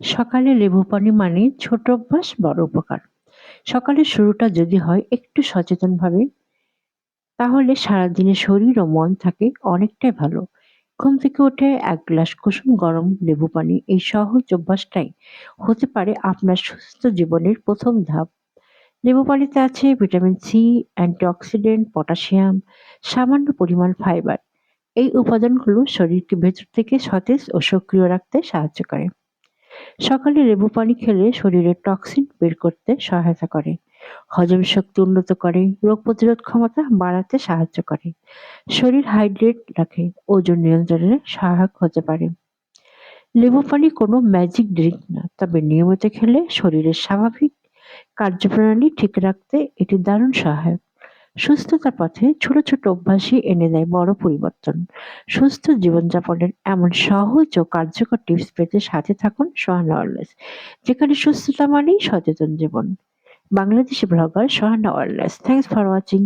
সকালে লেবু পানি মানে ছোট অভ্যাস, বড় উপকার। সকালের শুরুটা যদি হয় একটু সচেতনভাবে তাহলে সারাদিনে শরীর ও মন থাকে অনেকটাই ভালো। ঘুম থেকে উঠে এক গ্লাস কুসুম গরম লেবু পানি এই সহজ অভ্যাসটাই হতে পারে আপনার সুস্থ জীবনের প্রথম ধাপ। লেবু পানিতে আছে ভিটামিন সি, অ্যান্টিঅক্সিডেন্ট, পটাশিয়াম, সামান্য পরিমাণ ফাইবার। এই উপাদানগুলো শরীরকে ভেতর থেকে সতেজ ও সক্রিয় রাখতে সাহায্য করে। সকালে লেবু পানি খেলে শরীরের টক্সিন বের করতে সহায়তা করে। হজম শক্তি উন্নত করে, রোগ প্রতিরোধ ক্ষমতা বাড়াতে সাহায্য করে। শরীর হাইড্রেট রাখে, ওজন নিয়ন্ত্রণে সহায়ক হতে পারে। লেবু পানি কোনো ম্যাজিক ড্রিঙ্ক না, তবে নিয়মিত খেলে শরীরের স্বাভাবিক কার্যপ্রণালী ঠিক রাখতে এটি দারুণ সহায়ক। সুস্থতার পথে ছোট ছোট অভ্যাসই এনে দেয় বড় পরিবর্তন। সুস্থ জীবনযাপনের এমন সহজ ও কার্যকর টিপস পেতে সাথে থাকুন সোহানা ওয়ারলেস, যেখানে সুস্থতা মানেই সচেতন জীবন। বাংলাদেশি ব্লগার সোহানা ওয়ারলেস থ্যাংকস ফর ওয়াচিং